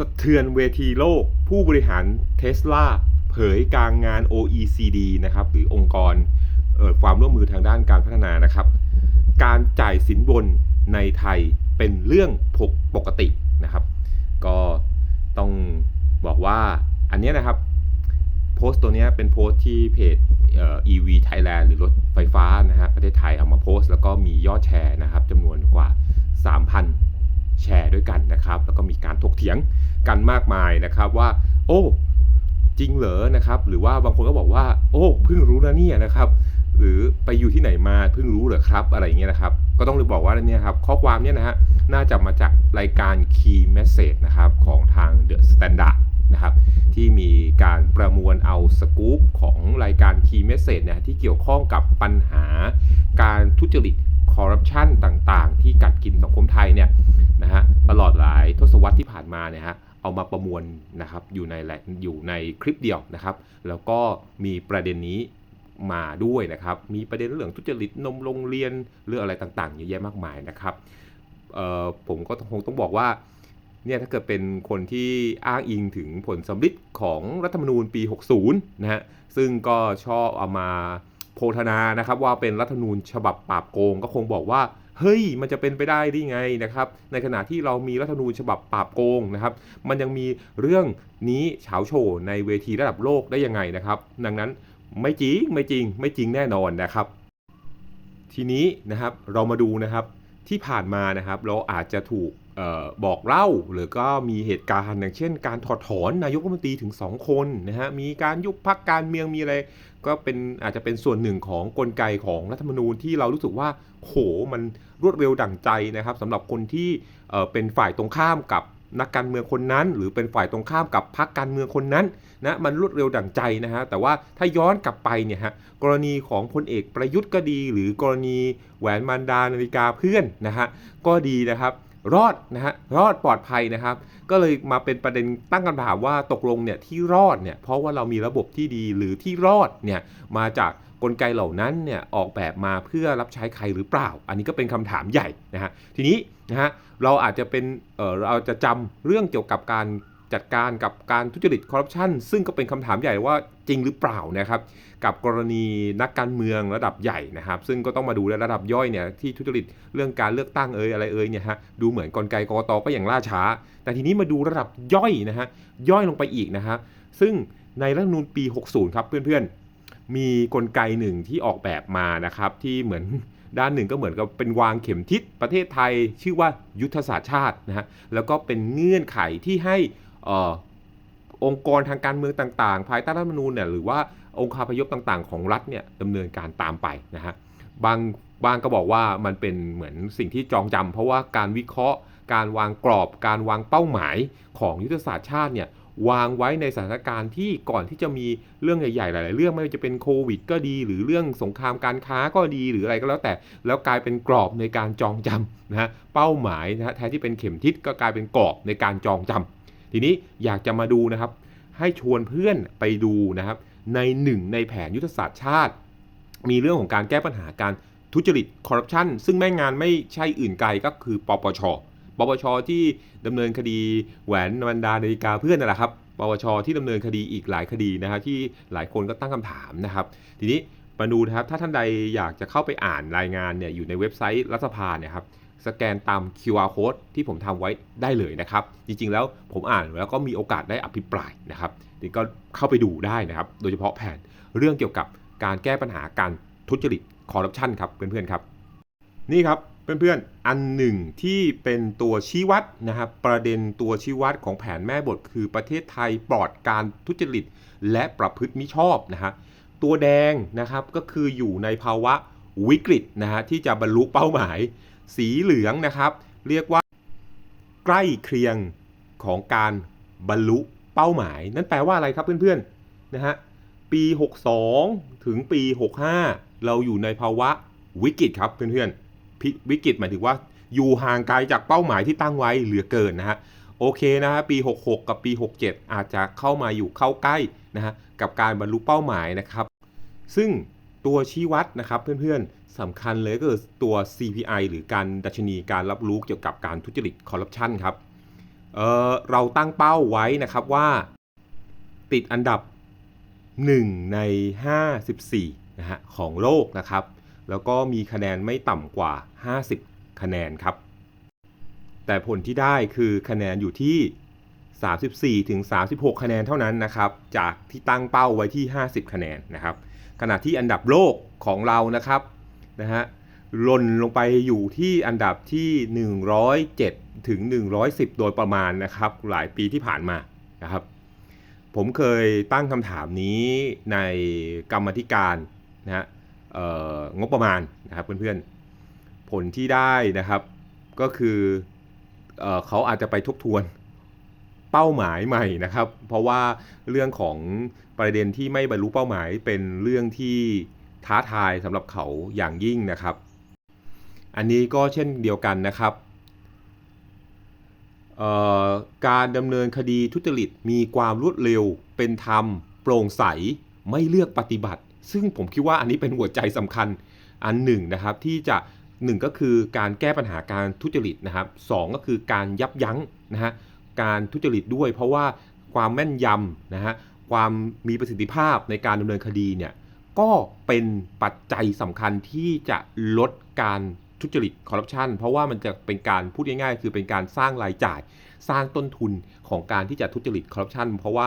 สะเทือนเวทีโลก ผู้บริหารเทสลาเผยกลางงาน OECD นะครับหรือองค์กรความร่วมมือทางด้านการพัฒนานะครับ การจ่ายสินบนในไทยเป็นเรื่องปกตินะครับ ก็ต้องบอกว่าอันนี้นะครับ โพสต์ตัวนี้เป็นโพสต์ที่เพจ EV Thailand หรือรถไฟฟ้านะฮะประเทศไทยเอามาโพสต์ แล้วก็มียอดแชร์นะครับจำนวนกว่า 3,000 แชร์ด้วยกันนะครับ แล้วก็มีการถกเถียง กันมากมายนะครับว่า โอ้จริงเหรอนะครับ หรือว่าบางคนก็บอกว่า โอ้เพิ่งรู้นะเนี่ยนะครับ หรือไปอยู่ที่ไหนมาเพิ่งรู้เหรอครับ อะไรอย่างเงี้ยนะครับ ก็ต้องเลยบอกว่าเนี่ยครับ ข้อความเนี่ยนะฮะน่าจะมาจากรายการ Key Message นะครับของทาง The Standard นะครับที่มีการประมวลเอาสกู๊ปของรายการ Key Message เนี่ยที่เกี่ยวข้องกับปัญหาการทุจริตคอร์รัปชันต่าง ที่ผ่านมาเนี่ยฮะเอามาประมวลนะครับอยู่ในแหละอยู่ในคลิปเดียวนะครับ แล้วก็มีประเด็นนี้มาด้วยนะครับ มีประเด็นเรื่องทุจริตนมโรงเรียนเรื่องอะไรต่างๆเยอะแยะมากมายนะครับผมก็คงต้องบอกว่าเนี่ยถ้าเกิดเป็นคนที่อ้างอิงถึงผลสำลิดของรัฐธรรมนูญปี 60 นะฮะซึ่งก็ชอบเอามาโพธนานะครับว่าเป็นรัฐธรรมนูญฉบับปราบโกง ก็คงบอกว่า เฮ้ยมันจะเป็นไปได้ได้ไงนะครับในขณะที่เรามีรัฐธรรมนูญฉบับปราบโกงนะครับมันยังมีเรื่องนี้เฉาโชว์ในเวทีระดับโลกได้ยังไงนะครับ ดังนั้นไม่จริงไม่จริงไม่จริงแน่นอนนะครับ ทีนี้นะครับเรามาดูนะครับที่ผ่านมานะครับเราอาจจะถูกออบอกเล่าหรือก็มีเหตุการณ์อย่างเช่น การถอดถอนนายกรัฐมนตรีถึง 2 คนนะฮะมีการยุบพักการเมืองมีอะไร ก็เป็นอาจจะเป็นส่วนหนึ่งของกลไกของรัฐธรรมนูญที่เรารู้สึกว่าโหมันรวดเร็วดั่งใจนะครับสำหรับคนที่เอ่อเป็นฝ่ายตรงข้ามกับนักการเมืองคนนั้น หรือเป็นฝ่ายตรงข้ามกับพรรคการเมืองคนนั้นนะมันรวดเร็วดั่งใจนะฮะแต่ว่าถ้าย้อนกลับไปเนี่ยฮะกรณีของพลเอกประยุทธ์ก็ดี หรือกรณีแหวนมันดานาฬิกาเพื่อนนะฮะก็ดีนะครับ รอดนะฮะรอดปลอดภัยนะครับ ก็เลยมาเป็นประเด็นตั้งคำถามว่าตกลงเนี่ยที่รอดเนี่ยเพราะว่าเรามีระบบที่ดีหรือที่รอดเนี่ยมาจากกลไกเหล่านั้นเนี่ยออกแบบมาเพื่อรับใช้ใครหรือเปล่า อันนี้ก็เป็นคำถามใหญ่นะฮะทีนี้นะฮะเราอาจจะเป็นเออเราจะจำเรื่องเกี่ยวกับการจัดการกับการทุจริตคอร์รัปชันซึ่งก็เป็นคำถามใหญ่ว่า จริงหรือเปล่านะครับ กับกรณีนักการเมืองระดับใหญ่นะครับ ซึ่งก็ต้องมาดูในระดับย่อยเนี่ยที่ทุจริตเรื่องการเลือกตั้งเอ่ยอะไรเอ่ยเนี่ยฮะดูเหมือนกลไกกกตก็อย่างล่าช้า แต่ทีนี้มาดูระดับย่อยนะฮะย่อยลงไปอีกนะฮะซึ่งในรัฐธรรมนูญปี 60 ครับเพื่อนๆ มีกลไกหนึ่งที่ออกแบบมานะครับที่เหมือนด้านหนึ่งก็เหมือนกับเป็นวางเข็มทิศประเทศไทย ชื่อว่ายุทธศาสตร์ชาตินะฮะแล้วก็เป็นเงื่อนไขที่ให้ องค์กรทางการเมืองต่างๆ ภายใต้รัฐธรรมนูญเนี่ยหรือว่าองค์คาพยพต่างๆ ของรัฐเนี่ยดำเนินการตามไปนะฮะบางบางก็บอกว่ามันเป็นเหมือนสิ่งที่จองจำเพราะว่าการวิเคราะห์ การวางกรอบ การวางเป้าหมายของยุทธศาสตร์ชาติเนี่ยวางไว้ในสถานการณ์ที่ก่อนที่จะมีเรื่องใหญ่ๆหลายๆเรื่องไม่ว่าจะเป็นโควิดก็ดี หรือเรื่องสงครามการค้าก็ดีหรืออะไรก็แล้วแต่ แล้วกลายเป็นกรอบในการจองจำนะฮะเป้าหมายนะฮะแทนที่เป็นเข็มทิศก็กลายเป็นกรอบในการจองจำ ทีนี้อยากจะมาดูนะครับ ให้ชวนเพื่อนไปดูนะครับ ในหนึ่งในแผนยุทธศาสตร์ชาติ มีเรื่องของการแก้ปัญหาการทุจริตคอร์รัปชันซึ่งแม่งานไม่ใช่อื่นไกลก็คือปปชปปชที่ดำเนินคดีแหวนบรรดานาฬิกาเพื่อนนั่นแหละครับปปชที่ดำเนินคดีอีกหลายคดีนะครับที่หลายคนก็ตั้งคำถามนะครับ ทีนี้มาดูนะครับถ้าท่านใดอยากจะเข้าไปอ่านรายงานเนี่ยอยู่ในเว็บไซต์รัฐสภาเนี่ยครับ สแกนตาม QR code ที่ผมทำไว้ได้เลยนะครับ จริงๆแล้วผมอ่านแล้วก็มีโอกาสได้อภิปรายนะครับก็เข้าไปดูได้นะครับ โดยเฉพาะแผนเรื่องเกี่ยวกับการแก้ปัญหาการทุจริตคอร์รัปชันครับเพื่อนๆครับ นี่ครับเพื่อนๆ อันหนึ่งที่เป็นตัวชี้วัดนะครับประเด็นตัวชี้วัดของแผนแม่บทคือประเทศไทยปลอดการทุจริต และประพฤติมิชอบนะฮะตัวแดงนะครับก็คืออยู่ในภาวะวิกฤตนะฮะที่จะบรรลุเป้าหมาย สีเหลืองนะครับ เรียกว่าใกล้เคียงของการบรรลุเป้าหมาย นั่นแปลว่าอะไรครับเพื่อนๆนะฮะปี 62 ถึงปี 65 เราอยู่ในภาวะวิกฤตครับเพื่อนๆวิกฤตหมายถึงว่าอยู่ห่างไกลจากเป้าหมายที่ตั้งไว้เหลือเกินนะฮะโอเคนะฮะปี 66 กับปี 67 อาจจะเข้ามาอยู่เข้าใกล้นะฮะกับการบรรลุเป้าหมายนะครับ ซึ่งตัวชี้วัดนะครับเพื่อนๆ สำคัญเลยก็คือตัว CPI หรือการดัชนีการรับรู้เกี่ยวกับการทุจริตคอร์รัปชันครับเเราตั้งเป้าไว้นะครับว่า ติดอันดับ 1 ใน 54นะฮะของโลกนะครับ แล้วก็มีคะแนนไม่ต่ำกว่า 50 คะแนนครับ แต่ผลที่ได้คือคะแนนอยู่ที่34ถึง36 คะแนนเท่านั้นนะครับ จากที่ตั้งเป้าไว้ที่ 50 คะแนนนะครับ ขณะที่อันดับโลกของเรานะครับ นะฮะหล่นลงไปอยู่ที่อันดับที่ 107 ถึง 110 โดยประมาณนะครับ หลายปีที่ผ่านมานะครับ ผมเคยตั้งคำถามนี้ในกรรมธิการนะฮะงบประมาณนะครับเพื่อนๆ ผลที่ได้นะครับก็คือเอเขาอาจจะไปทบทวนเป้าหมายใหม่นะครับ เพราะว่าเรื่องของประเด็นที่ไม่บรรลุเป้าหมายเป็นเรื่องที่ ท้าทายสำหรับเขาอย่างยิ่งนะครับ อันนี้ก็เช่นเดียวกันนะครับเอ่อการดำเนินคดีทุจริตมีความรวดเร็ว เป็นธรรม โปร่งใสไม่เลือกปฏิบัติ ซึ่งผมคิดว่าอันนี้เป็นหัวใจสำคัญอันหนึ่งนะครับ ที่จะหนึ่งก็คือการแก้ปัญหาการทุจริตนะครับสองก็คือการยับยั้งนะฮะการทุจริตด้วย เพราะว่าความแม่นยำนะฮะความมีประสิทธิภาพในการดำเนินคดีเนี่ย ก็เป็นปัจจัยสำคัญที่จะลดการทุจริตคอร์รัปชันเพราะว่ามันจะเป็นการพูดง่ายๆ คือเป็นการสร้างรายจ่าย สร้างต้นทุนของการที่จะทุจริตคอร์รัปชันเพราะว่า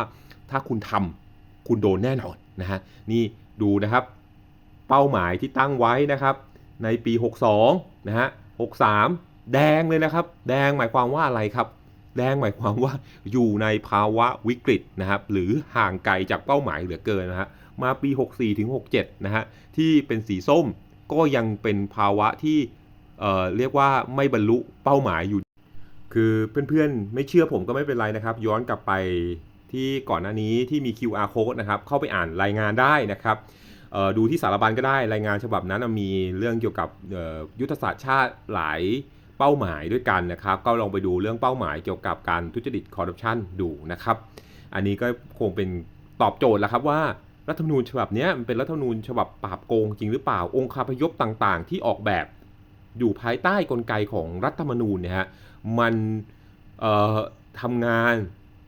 ถ้าคุณทำคุณโดนแน่นอนนะฮะนี่ดูนะครับเป้าหมายที่ตั้งไว้นะครับในปี 62นะฮะ63 แดงเลยนะครับ แดงหมายความว่าอะไรครับ แดงหมายความว่าอยู่ในภาวะวิกฤตนะครับหรือห่างไกลจากเป้าหมายเหลือเกินนะฮะ มาปี 64ถึง67 นะฮะ ที่เป็นสีส้มก็ยังเป็นภาวะที่เเรียกว่าไม่บรรลุเป้าหมายอยู่ คือเพื่อนๆ ไม่เชื่อผมก็ไม่เป็นไรนะครับ ย้อนกลับไปที่ก่อนหน้านี้ที่มี QR code นะครับ เข้าไปอ่านรายงานได้นะครับดูที่สารบัญก็ได้รายงานฉบับนั้นมีเรื่องเกี่ยวกับยุทธศาสตร์ชาติหลายเป้าหมายด้วยกันนะครับ ก็ลองไปดูเรื่องเป้าหมายเกี่ยวกับการทุจริตคอร์รัปชันดูนะครับ อันนี้ก็คงเป็นตอบโจทย์แล้วครับว่า รัฐธรรมนูญฉบับนี้มันเป็นรัฐธรรมนูญฉบับปราบโกงจริงหรือเปล่าองค์คาพยพต่างๆ ที่ออกแบบอยู่ภายใต้กลไกของรัฐธรรมนูญเนี่ยฮะมันทำงาน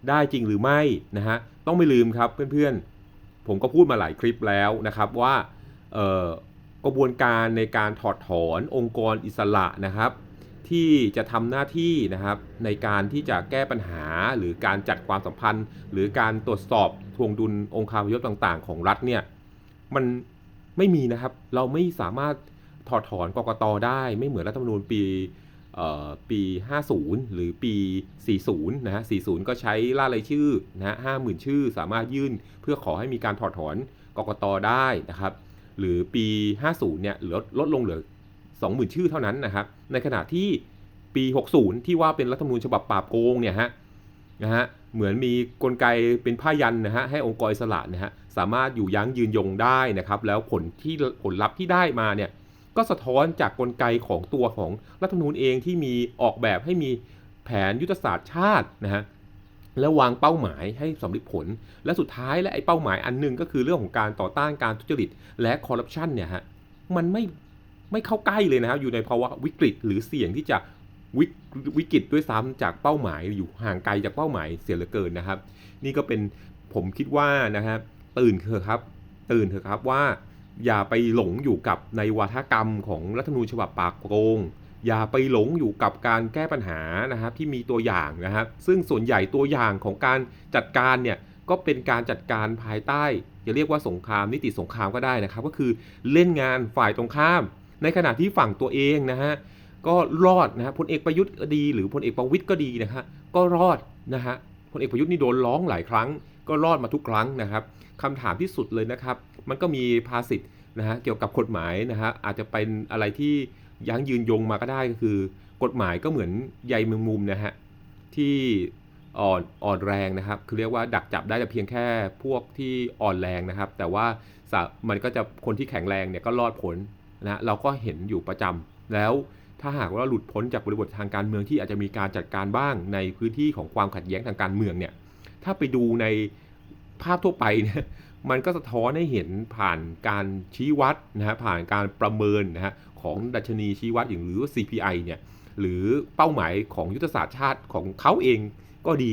ได้จริงหรือไม่นะฮะต้องไม่ลืมครับเพื่อนๆ ผมก็พูดมาหลายคลิปแล้วนะครับว่ากระบวนการในการถอดถอนองค์กรอิสระนะครับ ที่จะทำหน้าที่นะครับในการที่จะแก้ปัญหาหรือการจัดความสัมพันธ์ หรือการตรวจสอบทวงดุลองค์คาพยพต่างๆ ของรัฐเนี่ยมันไม่มีนะครับเราไม่สามารถถอดถอนกกตได้ไม่เหมือนรัฐธรรมนูญปีเอ่อปี 50 หรือปี 40 นะฮะ 40 ก็ใช้ล่ารายชื่อนะฮะ50,000 ชื่อสามารถยื่นเพื่อขอให้มีการถอดถอนกกตได้นะครับ หรือปี 50 เนี่ยลดลดลงเหลือ 20,000 ชื่อเท่านั้นนะครับในขณะที่ปี 60 ที่ว่าเป็นรัฐธรรมนูญฉบับปราบโกงเนี่ยฮะนะฮะเหมือนมีกลไกเป็นผ้ายันนะฮะให้องค์กรอิสระนะฮะสามารถอยู่ยั้งยืนยงได้นะครับ แล้วผลที่ผลลัพธ์ที่ได้มาเนี่ยก็สะท้อนจากกลไกของตัวของรัฐธรรมนูญเองที่มีออกแบบให้มีแผนยุทธศาสตร์ชาตินะฮะแล้ววางเป้าหมายให้สำเร็จผล และสุดท้ายและไอ้เป้าหมายอันหนึงก็คือเรื่องของการต่อต้านการทุจริตและคอร์รัปชันเนี่ยฮะมันไม่ ไม่เข้าใกล้เลยนะครับอยู่ในภาวะวิกฤตหรือเสี่ยงที่จะวิกวิกฤตด้วยซ้ำจากเป้าหมายอยู่ห่างไกลจากเป้าหมายเสียเหลือเกินนะครับ นี่ก็เป็นผมคิดว่านะครับตื่นเถอะครับ ตื่นเถอะครับว่า อย่าไปหลงอยู่กับในวาทกรรมของรัฐธรรมนูญฉบับปากโกงอย่าไปหลงอยู่กับการแก้ปัญหานะครับที่มีตัวอย่างนะครับ ซึ่งส่วนใหญ่ตัวอย่างของการจัดการเนี่ยก็เป็นการจัดการภายใต้จะเรียกว่าสงครามนิติสงครามก็ได้นะครับ ก็คือเล่นงานฝ่ายตรงข้าม ในขณะที่ฝั่งตัวเองนะฮะก็รอดนะฮะพลเอกประยุทธ์ก็ดี หรือพลเอกประวิตยก็ดีนะฮะก็รอดนะฮะพลเอกประยุทธ์นี่โดนร้องหลายครั้ง ก็รอดมาทุกครั้งนะครับคำถามที่สุดเลยนะครับ มันก็มีภาษิตนะฮะเกี่ยวกับกฎหมายนะฮะอาจจะเป็นอะไรที่ยั้งยืนยงมาก็ได้ก็คือ กฎหมายก็เหมือนใยแมงมุมนะฮะที่อ่อนอ่อนแรงนะครับ คือเรียกว่าดักจับได้แต่เพียงแค่พวกที่อ่อนแรงนะครับ แต่ว่ามันก็จะคนที่แข็งแรงเนี่ยก็รอดพ้น นะเราก็เห็นอยู่ประจำแล้วถ้าหากว่าหลุดพ้นจากบริบททางการเมืองที่อาจจะมีการจัดการบ้างในพื้นที่ของความขัดแย้งทางการเมืองเนี่ยถ้าไปดูในภาพทั่วไปเนี่ยมันก็สะท้อนให้เห็นผ่านการชี้วัดนะฮะผ่านการประเมินนะฮะของดัชนีชี้วัดอย่างหรือ CPI เนี่ยหรือเป้าหมายของยุทธศาสตร์ชาติของเขาเองก็ดี